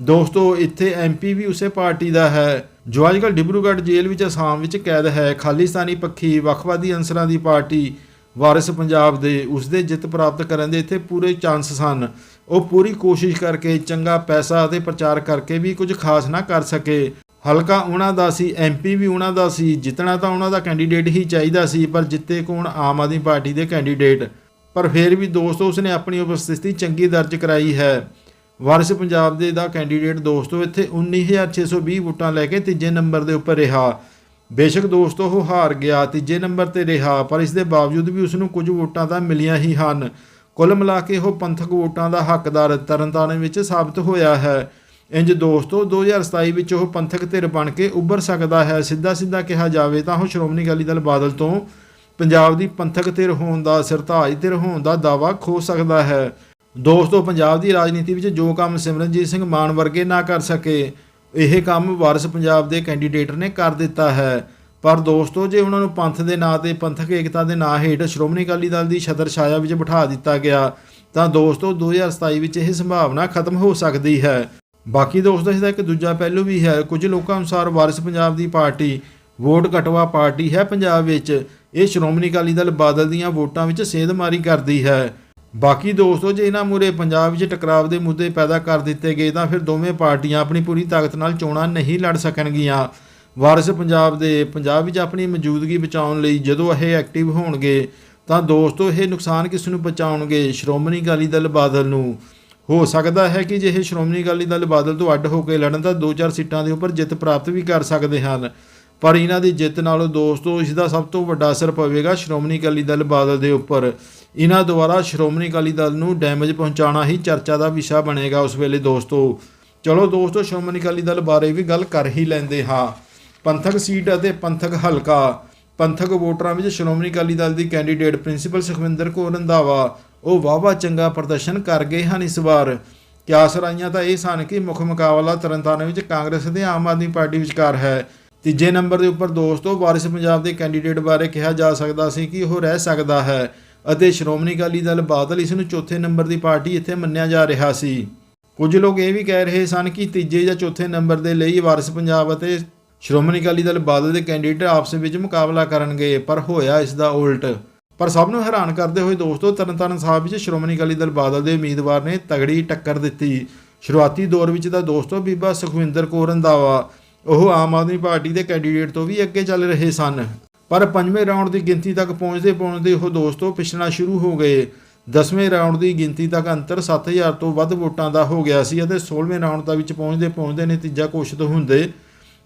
ਦੋਸਤੋ, ਇੱਥੇ ਐਮਪੀ ਵੀ ਉਸੇ ਪਾਰਟੀ ਦਾ ਹੈ। ਜੋ ਅੱਜਕੱਲ ਡਿਬਰੂਗੜ੍ਹ ਜੇਲ੍ਹ ਵਿੱਚ ਅਸਾਮ ਵਿੱਚ ਕੈਦ ਹੈ ਖਾਲਿਸਤਾਨੀ ਪੱਖੀ, ਵੱਖਵਾਦੀ ਅੰਸਰਾਂ ਦੀ ਪਾਰਟੀ, ਵਾਰਿਸ ਪੰਜਾਬ ਦੇ ਉਸ ਦੇ ਜਿੱਤ ਪ੍ਰਾਪਤ ਕਰਨ ਦੇ ਇੱਥੇ ਪੂਰੇ ਚਾਂਸ ਸਨ। ਉਹ ਪੂਰੀ ਕੋਸ਼ਿਸ਼ ਕਰਕੇ ਚੰਗਾ ਪੈਸਾ ਅਤੇ ਪ੍ਰਚਾਰ ਕਰਕੇ ਵੀ ਕੁਝ ਖਾਸ ਨਾ ਕਰ ਸਕੇ। ਹਲਕਾ ਉਹਨਾਂ ਦਾ ਸੀ ਐਮਪੀ ਵੀ ਉਹਨਾਂ ਦਾ ਸੀ ਜਿੱਤਣਾ ਤਾਂ ਉਹਨਾਂ ਦਾ ਕੈਂਡੀਡੇਟ ਹੀ ਚਾਹੀਦਾ ਸੀ, ਪਰ ਜਿੱਤੇ ਕੌਣ ਆਮ ਆਦਮੀ ਪਾਰਟੀ ਦੇ ਕੈਂਡੀਡੇਟ ਪਰ ਫਿਰ ਵੀ ਦੋਸਤੋ ਉਸਨੇ ਆਪਣੀ ਉਪਸਥਿਤੀ ਚੰਗੀ ਦਰਜ ਕਰਾਈ ਹੈ। ਵਾਰਿਸ ਪੰਜਾਬ ਦੇ ਦਾ ਕੈਂਡੀਡੇਟ ਦੋਸਤੋ, ਇੱਥੇ 19620 ਵੋਟਾਂ ਲੈ ਕੇ ਤੀਜੇ ਨੰਬਰ ਦੇ ਉੱਪਰ ਰਿਹਾ। ਬੇਸ਼ੱਕ ਦੋਸਤੋ ਉਹ ਹਾਰ ਗਿਆ, ਤੀਜੇ ਨੰਬਰ ਤੇ ਰਿਹਾ, ਪਰ ਇਸ ਦੇ ਬਾਵਜੂਦ ਵੀ ਉਸ ਨੂੰ ਕੁਝ ਵੋਟਾਂ ਤਾਂ ਮਿਲੀਆਂ ਹੀ ਹਨ। ਕੁੱਲ ਮਿਲਾ ਕੇ ਉਹ ਪੰਥਕ ਵੋਟਾਂ ਦਾ ਹੱਕਦਾਰ ਤਰਨਤਾਰਨ ਵਿੱਚ ਸਾਬਤ ਹੋਇਆ ਹੈ। ਇੰਜ ਦੋਸਤੋ 2027 ਵਿੱਚ ਉਹ ਪੰਥਕ ਧਿਰ ਬਣ ਕੇ ਉੱਭਰ ਸਕਦਾ ਹੈ। ਸਿੱਧਾ ਸਿੱਧਾ ਕਿਹਾ ਜਾਵੇ ਤਾਂ ਉਹ ਸ਼੍ਰੋਮਣੀ ਅਕਾਲੀ ਦਲ ਬਾਦਲ ਤੋਂ ਪੰਜਾਬ ਦੀ ਪੰਥਕ ਧਿਰ ਹੋਣ ਦਾ, ਸਰਤਾਜ ਧਿਰ ਹੋਣ ਦਾ ਦਾਵਾ ਖੋ ਸਕਦਾ ਹੈ। ਦੋਸਤੋ, ਪੰਜਾਬ ਦੀ ਰਾਜਨੀਤੀ ਵਿੱਚ ਜੋ ਕੰਮ ਸਿਮਰਨਜੀਤ ਸਿੰਘ ਮਾਨ ਵਰਗੇ ਨਾ ਕਰ ਸਕੇ, ਇਹ ਕੰਮ ਵਾਰਸ ਪੰਜਾਬ ਦੇ ਕੈਂਡੀਡੇਟ ਨੇ ਕਰ ਦਿੱਤਾ ਹੈ। ਪਰ ਦੋਸਤੋ, ਜੇ ਉਹਨਾਂ ਨੂੰ ਪੰਥ ਦੇ ਨਾਂ ਤੇ, ਪੰਥਕ ਏਕਤਾ ਦੇ ਨਾਂ ਹੇਠ ਸ਼੍ਰੋਮਣੀ ਅਕਾਲੀ ਦਲ ਦੀ ਛਤਰ ਛਾਇਆ ਵਿੱਚ ਬਿਠਾ ਦਿੱਤਾ ਗਿਆ, ਤਾਂ ਦੋਸਤੋ 2027 ਵਿੱਚ ਇਹ ਸੰਭਾਵਨਾ ਖਤਮ ਹੋ ਸਕਦੀ ਹੈ। ਬਾਕੀ ਦੋਸਤੋ ਇਸ ਦਾ ਇੱਕ ਦੂਜਾ ਪਹਿਲੂ ਵੀ ਹੈ, ਕੁਝ ਲੋਕਾਂ ਅਨੁਸਾਰ ਵਾਰਿਸ ਪੰਜਾਬ ਦੀ ਪਾਰਟੀ, ਵੋਟ ਕਟਵਾ ਪਾਰਟੀ ਹੈ ਪੰਜਾਬ ਵਿੱਚ। ਇਹ ਸ਼੍ਰੋਮਣੀ ਅਕਾਲੀ ਦਲ ਬਾਦਲ ਦੀਆਂ ਵੋਟਾਂ ਵਿੱਚ ਸੇਧਮਾਰੀ ਕਰਦੀ ਹੈ। ਬਾਕੀ ਦੋਸਤੋ, ਜੇ ਇਹਨਾਂ ਮੂਰੇ ਪੰਜਾਬ ਵਿੱਚ ਟਕਰਾਵ ਦੇ ਮੁੱਦੇ ਪੈਦਾ ਕਰ ਦਿੱਤੇ ਗਏ, ਤਾਂ ਫਿਰ ਦੋਵੇਂ ਪਾਰਟੀਆਂ ਆਪਣੀ ਪੂਰੀ ਤਾਕਤ ਨਾਲ ਚੋਣਾਂ ਨਹੀਂ ਲੜ ਸਕਣਗੀਆਂ। ਵਾਰਿਸ ਪੰਜਾਬ ਦੇ, ਪੰਜਾਬ ਵਿੱਚ ਆਪਣੀ ਮੌਜੂਦਗੀ ਬਚਾਉਣ ਲਈ ਜਦੋਂ ਇਹ ਐਕਟਿਵ ਹੋਣਗੇ, ਤਾਂ ਦੋਸਤੋ, ਇਹ ਨੁਕਸਾਨ ਕਿਸ ਨੂੰ ਪਹੁੰਚਾਉਣਗੇ? ਸ਼੍ਰੋਮਣੀ ਅਕਾਲੀ ਦਲ ਬਾਦਲ ਨੂੰ। ਹੋ ਸਕਦਾ ਹੈ ਕਿ ਜੇ ਇਹ ਸ਼੍ਰੋਮਣੀ ਅਕਾਲੀ ਦਲ ਬਾਦਲ ਤੋਂ ਅੱਡ ਹੋ ਕੇ ਲੜਨ ਤਾਂ ਦੋ ਚਾਰ ਸੀਟਾਂ ਦੇ ਉੱਪਰ ਜਿੱਤ ਪ੍ਰਾਪਤ ਵੀ ਕਰ ਸਕਦੇ ਹਨ। ਪਰ ਇਹਨਾਂ ਦੀ ਜਿੱਤ ਨਾਲੋਂ ਦੋਸਤੋ ਇਸ ਦਾ ਸਭ ਤੋਂ ਵੱਡਾ ਅਸਰ ਪਵੇਗਾ ਸ਼੍ਰੋਮਣੀ ਅਕਾਲੀ ਦਲ ਬਾਦਲ ਦੇ ਉੱਪਰ। ਇਹਨਾਂ ਦੁਆਰਾ ਸ਼੍ਰੋਮਣੀ ਅਕਾਲੀ ਦਲ ਨੂੰ ਡੈਮੇਜ ਪਹੁੰਚਾਉਣਾ ਹੀ ਚਰਚਾ ਦਾ ਵਿਸ਼ਾ ਬਣੇਗਾ ਉਸ ਵੇਲੇ ਦੋਸਤੋ। ਚਲੋ ਦੋਸਤੋ, ਸ਼੍ਰੋਮਣੀ ਅਕਾਲੀ ਦਲ ਬਾਰੇ ਵੀ ਗੱਲ ਕਰ ਹੀ ਲੈਂਦੇ ਹਾਂ। ਪੰਥਕ ਸੀਟ ਅਤੇ ਪੰਥਕ ਹਲਕਾ। ਪੰਥਕ ਵੋਟਰਾਂ ਵਿੱਚ ਸ਼੍ਰੋਮਣੀ ਅਕਾਲੀ ਦਲ ਦੀ ਕੈਂਡੀਡੇਟ ਪ੍ਰਿੰਸੀਪਲ ਸੁਖਵਿੰਦਰ ਕੌਰ ਰੰਧਾਵਾ ਉਹ ਵਾਹਵਾ ਚੰਗਾ ਪ੍ਰਦਰਸ਼ਨ ਕਰ ਗਏ ਹਨ ਇਸ ਵਾਰ। ਕਿਆਸ ਰਾਈਆਂ ਤਾਂ ਇਹ ਸਨ ਕਿ ਮੁੱਖ ਮੁਕਾਬਲਾ ਤਰਨਤਾਰਨ ਵਿੱਚ ਕਾਂਗਰਸ ਅਤੇ ਆਮ ਆਦਮੀ ਪਾਰਟੀ ਵਿਚਕਾਰ ਹੈ। ਤੀਜੇ ਨੰਬਰ ਦੇ ਉੱਪਰ ਦੋਸਤੋ, ਵਾਰਿਸ ਪੰਜਾਬ ਦੇ ਕੈਂਡੀਡੇਟ ਬਾਰੇ ਕਿਹਾ ਜਾ ਸਕਦਾ ਸੀ ਕਿ ਉਹ ਰਹਿ ਸਕਦਾ ਹੈ ਅਤੇ ਸ਼੍ਰੋਮਣੀ ਅਕਾਲੀ ਦਲ ਬਾਦਲ ਇਸ ਨੂੰ ਚੌਥੇ ਨੰਬਰ ਦੀ ਪਾਰਟੀ ਇੱਥੇ ਮੰਨਿਆ ਜਾ ਰਿਹਾ ਸੀ। ਕੁਝ ਲੋਕ ਇਹ ਵੀ ਕਹਿ ਰਹੇ ਸਨ ਕਿ ਤੀਜੇ ਜਾਂ ਚੌਥੇ ਨੰਬਰ ਦੇ ਲਈ ਵਾਰਿਸ ਪੰਜਾਬ ਅਤੇ ਸ਼੍ਰੋਮਣੀ ਅਕਾਲੀ ਦਲ ਬਾਦਲ ਦੇ ਕੈਂਡੀਡੇਟ ਆਪਸ ਵਿੱਚ ਮੁਕਾਬਲਾ ਕਰਨਗੇ, ਪਰ ਹੋਇਆ ਇਸ ਦਾ ਉਲਟ। ਪਰ ਸਭ ਨੂੰ ਹੈਰਾਨ ਕਰਦੇ ਹੋਏ ਦੋਸਤੋ ਤਰਨਤਾਰਨ ਸਾਹਿਬ ਵਿੱਚ ਸ਼੍ਰੋਮਣੀ ਅਕਾਲੀ ਦਲ ਬਾਦਲ ਦੇ ਉਮੀਦਵਾਰ ਨੇ ਤਗੜੀ ਟੱਕਰ ਦਿੱਤੀ। ਸ਼ੁਰੂਆਤੀ ਦੌਰ ਵਿੱਚ ਤਾਂ ਦੋਸਤੋ ਬੀਬਾ ਸੁਖਵਿੰਦਰ ਕੌਰ ਰੰਧਾਵਾ, ਉਹ ਆਮ ਆਦਮੀ ਪਾਰਟੀ ਦੇ ਕੈਂਡੀਡੇਟ ਤੋਂ ਵੀ ਅੱਗੇ ਚੱਲ ਰਹੇ ਸਨ। ਪਰ ਪੰਜਵੇਂ ਰਾਊਂਡ ਦੀ ਗਿਣਤੀ ਤੱਕ ਪਹੁੰਚਦੇ ਪਹੁੰਚਦੇ ਉਹ ਦੋਸਤੋ ਪਿਛਣਾ ਸ਼ੁਰੂ ਹੋ ਗਏ। ਦਸਵੇਂ ਰਾਊਂਡ ਦੀ ਗਿਣਤੀ ਤੱਕ ਅੰਤਰ 7000 ਤੋਂ ਵੱਧ ਵੋਟਾਂ ਦਾ ਹੋ ਗਿਆ ਸੀ ਅਤੇ 16ਵੇਂ ਰਾਊਂਡ ਦਾ ਵਿੱਚ ਪਹੁੰਚਦੇ ਪਹੁੰਚਦੇ ਨਤੀਜਾ ਘੋਸ਼ਿਤ ਹੁੰਦੇ।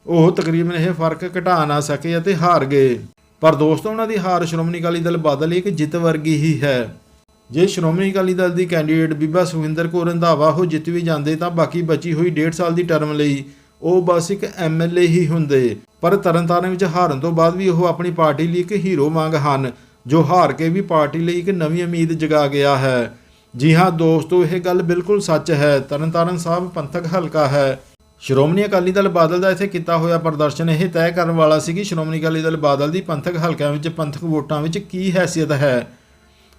ਉਹ ਤਕਰੀਬਨ ਇਹ ਫ਼ਰਕ ਘਟਾ ਨਾ ਸਕੇ ਅਤੇ ਹਾਰ ਗਏ। ਪਰ ਦੋਸਤੋ, ਉਹਨਾਂ ਦੀ ਹਾਰ ਸ਼੍ਰੋਮਣੀ ਅਕਾਲੀ ਦਲ ਬਾਦਲ ਇੱਕ ਜਿੱਤ ਵਰਗੀ ਹੀ ਹੈ। ਜੇ ਸ਼੍ਰੋਮਣੀ ਅਕਾਲੀ ਦਲ ਦੀ ਕੈਂਡੀਡੇਟ ਬੀਬਾ ਸੁਖਿੰਦਰ ਕੌਰ ਰੰਧਾਵਾ ਉਹ ਜਿੱਤ ਵੀ ਜਾਂਦੇ ਤਾਂ ਬਾਕੀ ਬਚੀ ਹੋਈ 1.5 ਸਾਲ ਦੀ ਟਰਮ ਲਈ ਉਹ ਬਸ ਇੱਕ ਐਮਐਲਏ ਹੀ ਹੁੰਦੇ। ਪਰ ਤਰਨਤਾਰਨ ਵਿੱਚ ਹਾਰਨ ਤੋਂ ਬਾਅਦ ਵੀ ਉਹ ਆਪਣੀ ਪਾਰਟੀ ਲਈ ਇੱਕ ਹੀਰੋ ਵਾਂਗ ਹਨ, ਜੋ ਹਾਰ ਕੇ ਵੀ ਪਾਰਟੀ ਲਈ ਇੱਕ ਨਵੀਂ ਉਮੀਦ ਜਗਾ ਗਿਆ ਹੈ। ਜੀ ਹਾਂ, ਦੋਸਤੋ, ਇਹ ਗੱਲ ਬਿਲਕੁਲ ਸੱਚ ਹੈ। ਤਰਨਤਾਰਨ ਸਾਹਿਬ ਪੰਥਕ ਹਲਕਾ ਹੈ। ਸ਼੍ਰੋਮਣੀ ਅਕਾਲੀ ਦਲ ਬਾਦਲ ਦਾ ਇੱਥੇ ਕੀਤਾ ਹੋਇਆ ਪ੍ਰਦਰਸ਼ਨ ਇਹ ਤੈਅ ਕਰਨ ਵਾਲਾ ਸੀ ਕਿ ਸ਼੍ਰੋਮਣੀ ਅਕਾਲੀ ਦਲ ਬਾਦਲ ਦੀ ਪੰਥਕ ਹਲਕਿਆਂ ਵਿੱਚ ਪੰਥਕ ਵੋਟਾਂ ਵਿੱਚ ਕੀ ਹੈਸੀਅਤ ਹੈ।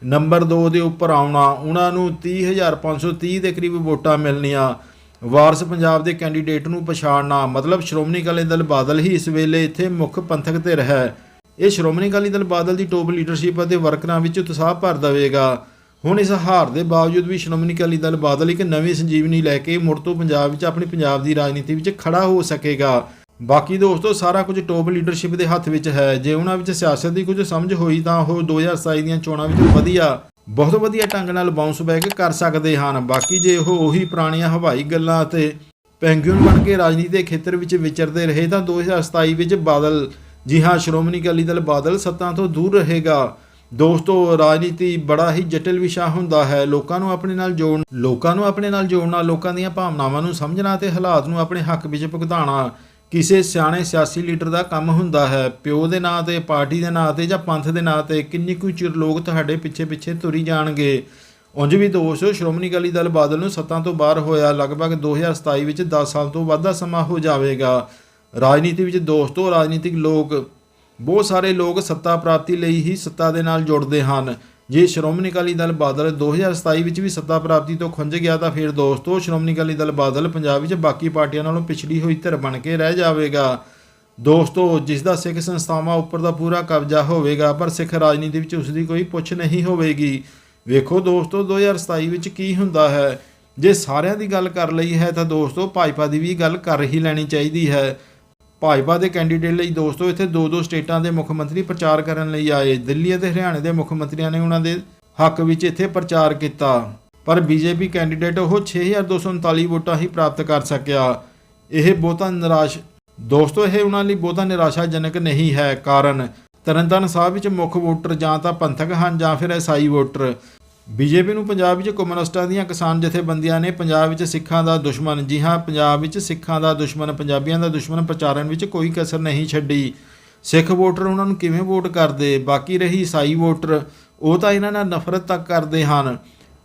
ਨੰਬਰ 2 ਦੇ ਉੱਪਰ ਆਉਣਾ, ਉਹਨਾਂ ਨੂੰ 30530 ਦੇ ਕਰੀਬ ਵੋਟਾਂ ਮਿਲਣੀਆਂ। ਵਾਰਸ ਪੰਜਾਬ ਦੇ ਕੈਂਡੀਡੇਟ ਨੂੰ ਪਛਾਣਨਾ, ਮਤਲਬ ਸ਼੍ਰੋਮਣੀ ਅਕਾਲੀ ਦਲ ਬਾਦਲ ਹੀ ਇਸ ਵੇਲੇ ਇੱਥੇ ਮੁੱਖ ਪੰਥਕ ਧਿਰ ਹੈ। ਇਹ ਸ਼੍ਰੋਮਣੀ ਅਕਾਲੀ ਦਲ ਬਾਦਲ ਦੀ ਟੋਪ ਲੀਡਰਸ਼ਿਪ ਅਤੇ ਵਰਕਰਾਂ ਵਿੱਚ ਉਤਸ਼ਾਹ ਭਰ ਦੇਵੇਗਾ। ਹੁਣ ਇਸ ਹਾਰ ਦੇ ਬਾਵਜੂਦ ਵੀ ਸ਼੍ਰੋਮਣੀ ਅਕਾਲੀ ਦਲ ਬਾਦਲ ਇੱਕ ਨਵੀਂ ਸੰਜੀਵਨੀ ਲੈ ਕੇ ਮੁੜ ਤੋਂ ਪੰਜਾਬ ਵਿੱਚ ਆਪਣੀ ਪੰਜਾਬ ਦੀ ਰਾਜਨੀਤੀ ਵਿੱਚ ਖੜਾ ਹੋ ਸਕੇਗਾ। ਬਾਕੀ ਦੋਸਤੋ, ਸਾਰਾ ਕੁਝ ਟੋਪ ਲੀਡਰਸ਼ਿਪ ਦੇ ਹੱਥ ਵਿੱਚ ਹੈ। ਜੇ ਉਹਨਾਂ ਵਿੱਚ ਸਿਆਸਤ ਦੀ ਕੁਝ ਸਮਝ ਹੋਈ ਤਾਂ ਉਹ 2027 ਦੀਆਂ ਚੋਣਾਂ ਵਿੱਚ ਵਧੀਆ, ਬਹੁਤ ਵਧੀਆ ਢੰਗ ਨਾਲ ਬਾਉਂਸ ਬੈਕ ਕਰ ਸਕਦੇ ਹਨ। ਬਾਕੀ ਜੇ ਉਹ ਉਹੀ ਪੁਰਾਣੀਆਂ ਹਵਾਈ ਗੱਲਾਂ ਅਤੇ ਪੈਂਗੂਨ ਬਣ ਕੇ ਰਾਜਨੀਤੀ ਦੇ ਖੇਤਰ ਵਿੱਚ ਵਿਚਰਦੇ ਰਹੇ ਤਾਂ 2027 ਵਿੱਚ ਬਾਦਲ, ਜੀ ਹਾਂ, ਸ਼੍ਰੋਮਣੀ ਅਕਾਲੀ ਦਲ ਬਾਦਲ ਸੱਤਾ ਤੋਂ ਦੂਰ ਰਹੇਗਾ। ਦੋਸਤੋ, ਰਾਜਨੀਤੀ ਬੜਾ ਹੀ ਜਟਿਲ ਵਿਸ਼ਾ ਹੁੰਦਾ ਹੈ। ਲੋਕਾਂ ਨੂੰ ਆਪਣੇ ਨਾਲ ਜੋੜ ਲੋਕਾਂ ਨੂੰ ਆਪਣੇ ਨਾਲ ਜੋੜਨਾ, ਲੋਕਾਂ ਦੀਆਂ ਭਾਵਨਾਵਾਂ ਨੂੰ ਸਮਝਣਾ ਤੇ ਹਾਲਾਤ ਨੂੰ ਆਪਣੇ ਹੱਕ ਵਿੱਚ ਭੁਗਤਾਉਣਾ ਕਿਸੇ ਸਿਆਣੇ ਸਿਆਸੀ ਲੀਡਰ ਦਾ ਕੰਮ ਹੁੰਦਾ ਹੈ। ਪਿਓ ਦੇ ਨਾਂ ਤੇ, ਪਾਰਟੀ ਦੇ ਨਾਂ ਤੇ ਜਾਂ ਪੰਥ ਦੇ ਨਾਂ ਤੇ ਕਿੰਨੀ ਕੁ ਚਿਰ ਲੋਕ ਤੁਹਾਡੇ ਪਿੱਛੇ ਪਿੱਛੇ ਤੁਰੀ ਜਾਣਗੇ? ਉਂਝ ਵੀ ਦੋਸਤੋ, ਸ਼੍ਰੋਮਣੀ ਅਕਾਲੀ ਦਲ ਬਾਦਲ ਨੂੰ ਸੱਤਾਂ ਤੋਂ ਬਾਹਰ ਹੋਇਆ, ਲਗਭਗ 2027 ਵਿੱਚ 10 ਸਾਲ ਤੋਂ ਵੱਧ ਦਾ ਸਮਾਂ ਹੋ ਜਾਵੇਗਾ। ਰਾਜਨੀਤੀ ਵਿੱਚ ਦੋਸਤੋ, ਰਾਜਨੀਤਿਕ ਲੋਕ ਬਹੁਤ ਸਾਰੇ ਲੋਕ ਸੱਤਾ ਪ੍ਰਾਪਤੀ ਲਈ ਹੀ ਸੱਤਾ ਦੇ ਨਾਲ ਜੁੜਦੇ ਹਨ। ਜੇ ਸ਼੍ਰੋਮਣੀ ਅਕਾਲੀ ਦਲ ਬਾਦਲ 2027 ਵਿੱਚ ਵੀ ਸੱਤਾ ਪ੍ਰਾਪਤੀ ਤੋਂ ਖੁੰਝ ਗਿਆ ਤਾਂ ਫਿਰ ਦੋਸਤੋ ਸ਼੍ਰੋਮਣੀ ਅਕਾਲੀ ਦਲ ਬਾਦਲ ਪੰਜਾਬ ਵਿੱਚ ਬਾਕੀ ਪਾਰਟੀਆਂ ਨਾਲੋਂ ਪਿਛੜੀ ਹੋਈ ਧਿਰ ਬਣ ਕੇ ਰਹਿ ਜਾਵੇਗਾ। ਦੋਸਤੋ ਜਿਸ ਦਾ ਸਿੱਖ ਸੰਸਥਾਵਾਂ ਉੱਪਰ ਦਾ ਪੂਰਾ ਕਬਜ਼ਾ ਹੋਵੇਗਾ, ਪਰ ਸਿੱਖ ਰਾਜਨੀਤੀ ਵਿੱਚ ਉਸ ਦੀ ਕੋਈ ਪੁੱਛ ਨਹੀਂ ਹੋਵੇਗੀ। ਵੇਖੋ ਦੋਸਤੋ 2027 ਵਿੱਚ ਕੀ ਹੁੰਦਾ ਹੈ। ਜੇ ਸਾਰਿਆਂ ਦੀ ਗੱਲ ਕਰ ਲਈ ਹੈ ਤਾਂ ਦੋਸਤੋ ਭਾਜਪਾ ਦੀ ਵੀ ਗੱਲ ਕਰ ਹੀ ਲੈਣੀ ਚਾਹੀਦੀ ਹੈ। ਭਾਜਪਾ ਦੇ ਕੈਂਡੀਡੇਟ ਲਈ ਦੋਸਤੋ ਇੱਥੇ ਦੋ ਦੋ ਸਟੇਟਾਂ ਦੇ ਮੁੱਖ ਮੰਤਰੀ ਪ੍ਰਚਾਰ ਕਰਨ ਲਈ ਆਏ। ਦਿੱਲੀ ਅਤੇ ਹਰਿਆਣੇ ਦੇ ਮੁੱਖ ਮੰਤਰੀਆਂ ਨੇ ਉਹਨਾਂ ਦੇ ਹੱਕ ਵਿੱਚ ਇੱਥੇ ਪ੍ਰਚਾਰ ਕੀਤਾ। ਪਰ ਬੀਜੇਪੀ ਕੈਂਡੀਡੇਟ ਉਹ 6239 ਵੋਟਾਂ ਹੀ ਪ੍ਰਾਪਤ ਕਰ ਸਕਿਆ। ਇਹ ਬਹੁਤਾ ਨਿਰਾਸ਼ ਦੋਸਤੋ, ਇਹ ਉਹਨਾਂ ਲਈ ਬਹੁਤਾ ਨਿਰਾਸ਼ਾਜਨਕ ਨਹੀਂ ਹੈ। ਕਾਰਨ ਤਰਨਤਾਰਨ ਸਾਹਿਬ ਵਿੱਚ ਮੁੱਖ ਵੋਟਰ ਜਾਂ ਤਾਂ ਪੰਥਕ ਹਨ ਜਾਂ ਫਿਰ ਈਸਾਈ ਵੋਟਰ। ਬੀਜੇਪੀ ਨੂੰ ਪੰਜਾਬ ਵਿੱਚ ਕਮਿਊਨਿਸਟਾਂ ਦੀਆਂ ਕਿਸਾਨ ਜਥੇਬੰਦੀਆਂ ਨੇ ਪੰਜਾਬ ਵਿੱਚ ਸਿੱਖਾਂ ਦਾ ਦੁਸ਼ਮਣ, ਜੀ ਹਾਂ, ਪੰਜਾਬ ਵਿੱਚ ਸਿੱਖਾਂ ਦਾ ਦੁਸ਼ਮਣ, ਪੰਜਾਬੀਆਂ ਦਾ ਦੁਸ਼ਮਣ ਪ੍ਰਚਾਰਨ ਵਿੱਚ ਕੋਈ ਕਸਰ ਨਹੀਂ ਛੱਡੀ। ਸਿੱਖ ਵੋਟਰ ਉਹਨਾਂ ਨੂੰ ਕਿਵੇਂ ਵੋਟ ਕਰਦੇ? ਬਾਕੀ ਰਹੀ ਈਸਾਈ ਵੋਟਰ, ਉਹ ਤਾਂ ਇਹਨਾਂ ਨਾਲ ਨਫ਼ਰਤ ਤੱਕ ਕਰਦੇ ਹਨ।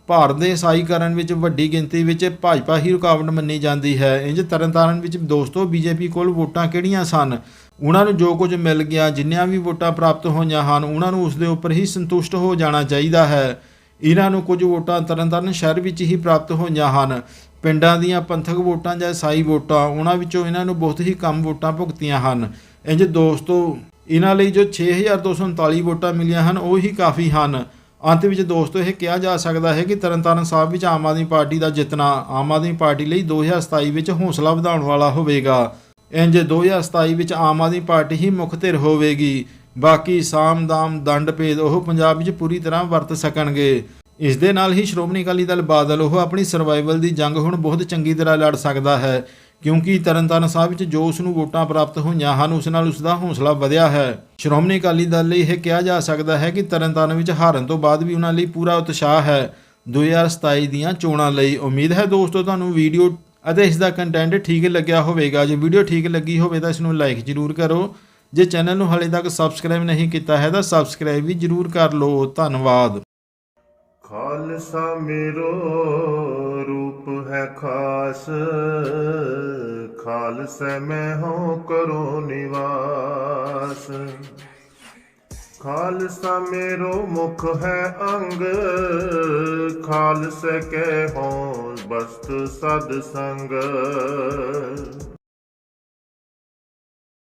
ਭਾਰਤ ਦੇ ਈਸਾਈਕਰਨ ਵਿੱਚ ਵੱਡੀ ਗਿਣਤੀ ਵਿੱਚ ਭਾਜਪਾ ਹੀ ਰੁਕਾਵਟ ਮੰਨੀ ਜਾਂਦੀ ਹੈ। ਇੰਜ ਤਰਨਤਾਰਨ ਵਿੱਚ ਦੋਸਤੋ ਬੀਜੇਪੀ ਕੋਲ ਵੋਟਾਂ ਕਿਹੜੀਆਂ ਸਨ? ਉਹਨਾਂ ਨੂੰ ਜੋ ਕੁਝ ਮਿਲ ਗਿਆ, ਜਿੰਨੀਆਂ ਵੀ ਵੋਟਾਂ ਪ੍ਰਾਪਤ ਹੋਈਆਂ ਹਨ, ਉਹਨਾਂ ਨੂੰ ਉਸ ਦੇ ਉੱਪਰ ਹੀ ਸੰਤੁਸ਼ਟ ਹੋ ਜਾਣਾ ਚਾਹੀਦਾ ਹੈ। ਇਹਨਾਂ ਨੂੰ ਕੁਝ ਵੋਟਾਂ ਤਰਨਤਾਰਨ ਸ਼ਹਿਰ ਵਿੱਚ ਹੀ ਪ੍ਰਾਪਤ ਹੋਈਆਂ ਹਨ। ਪਿੰਡਾਂ ਦੀਆਂ ਪੰਥਕ ਵੋਟਾਂ ਜਾਂ ਈਸਾਈ ਵੋਟਾਂ, ਉਹਨਾਂ ਵਿੱਚੋਂ ਇਹਨਾਂ ਨੂੰ ਬਹੁਤ ਹੀ ਕਮ ਵੋਟਾਂ ਭੁਗਤੀਆਂ ਹਨ। ਇੰਜ ਦੋਸਤੋ, ਇਹਨਾਂ ਲਈ ਜੋ 6239 ਵੋਟਾਂ ਮਿਲੀਆਂ ਹਨ, ਉਹ ਹੀ ਕਾਫੀ ਹਨ। ਅੰਤ ਵਿੱਚ ਦੋਸਤੋ, ਇਹ ਕਿਹਾ ਜਾ ਸਕਦਾ ਹੈ ਕਿ ਤਰਨਤਾਰਨ ਸਾਹਿਬ ਵਿੱਚ ਆਮ ਆਦਮੀ ਪਾਰਟੀ ਦਾ ਜਿੱਤਣਾ ਆਮ ਆਦਮੀ ਪਾਰਟੀ ਲਈ 2027 ਵਿੱਚ ਹੌਸਲਾ ਵਧਾਉਣ ਵਾਲਾ ਹੋਵੇਗਾ। ਇੰਜ 2027 ਵਿੱਚ ਆਮ ਆਦਮੀ ਪਾਰਟੀ ਹੀ ਮੁੱਖ ਧਿਰ ਹੋਵੇਗੀ। ਬਾਕੀ ਸਾਮ ਦਾਮ ਦੰਡ ਭੇਦ ਉਹ ਪੰਜਾਬ ਵਿੱਚ ਪੂਰੀ ਤਰ੍ਹਾਂ ਵਰਤ ਸਕਣਗੇ। ਇਸ ਦੇ ਨਾਲ ਹੀ ਸ਼੍ਰੋਮਣੀ ਅਕਾਲੀ ਦਲ ਬਾਦਲ ਉਹ ਆਪਣੀ ਸਰਵਾਈਵਲ ਦੀ ਜੰਗ ਹੁਣ ਬਹੁਤ ਚੰਗੀ ਤਰ੍ਹਾਂ ਲੜ ਸਕਦਾ ਹੈ, ਕਿਉਂਕਿ ਤਰਨਤਾਰਨ ਸਾਹਿਬ ਵਿੱਚ ਜੋ ਉਸ ਨੂੰ ਵੋਟਾਂ ਪ੍ਰਾਪਤ ਹੋਈਆਂ ਹਨ, ਉਸ ਨਾਲ ਉਸ ਦਾ ਹੌਸਲਾ ਵਧਿਆ ਹੈ। ਸ਼੍ਰੋਮਣੀ ਅਕਾਲੀ ਦਲ ਲਈ ਇਹ ਕਿਹਾ ਜਾ ਸਕਦਾ ਹੈ ਕਿ ਤਰਨਤਾਰਨ ਵਿੱਚ ਹਾਰਨ ਤੋਂ ਬਾਅਦ ਵੀ ਉਹਨਾਂ ਲਈ ਪੂਰਾ ਉਤਸ਼ਾਹ ਹੈ। 2027 ਦੀਆਂ ਚੋਣਾਂ ਲਈ ਉਮੀਦ ਹੈ ਦੋਸਤੋ ਤੁਹਾਨੂੰ ਵੀਡੀਓ ਅਤੇ ਇਸ ਦਾ ਕੰਟੈਂਟ ਠੀਕ ਲੱਗਿਆ ਹੋਵੇਗਾ। ਜੇ ਵੀਡੀਓ ਠੀਕ ਲੱਗੀ ਹੋਵੇ ਤਾਂ ਇਸ ਨੂੰ ਲਾਈਕ ਜ਼ਰੂਰ ਕਰੋ। ਜੇ ਚੈਨਲ ਨੂੰ ਹਾਲੇ ਤੱਕ ਸਬਸਕ੍ਰਾਈਬ ਨਹੀਂ ਕੀਤਾ ਹੈ ਤਾਂ ਸਬਸਕ੍ਰਾਈਬ ਵੀ ਜ਼ਰੂਰ ਕਰ ਲਓ। ਧੰਨਵਾਦ। ਖਾਲਸਾ ਮੇਰੋ, ਰੂਪ ਹੈ ਖਾਸ। ਖਾਲਸਾ ਮੈਂ ਹੋ, ਕਰੋ ਨਿਵਾਸ। ਖਾਲਸਾ ਮੇਰੋ, ਮੁਖ ਹੈ ਅੰਗ। ਖਾਲਸਾ ਕੈ ਹੋ ਬਸਤ ਸਦ ਸੰਗ।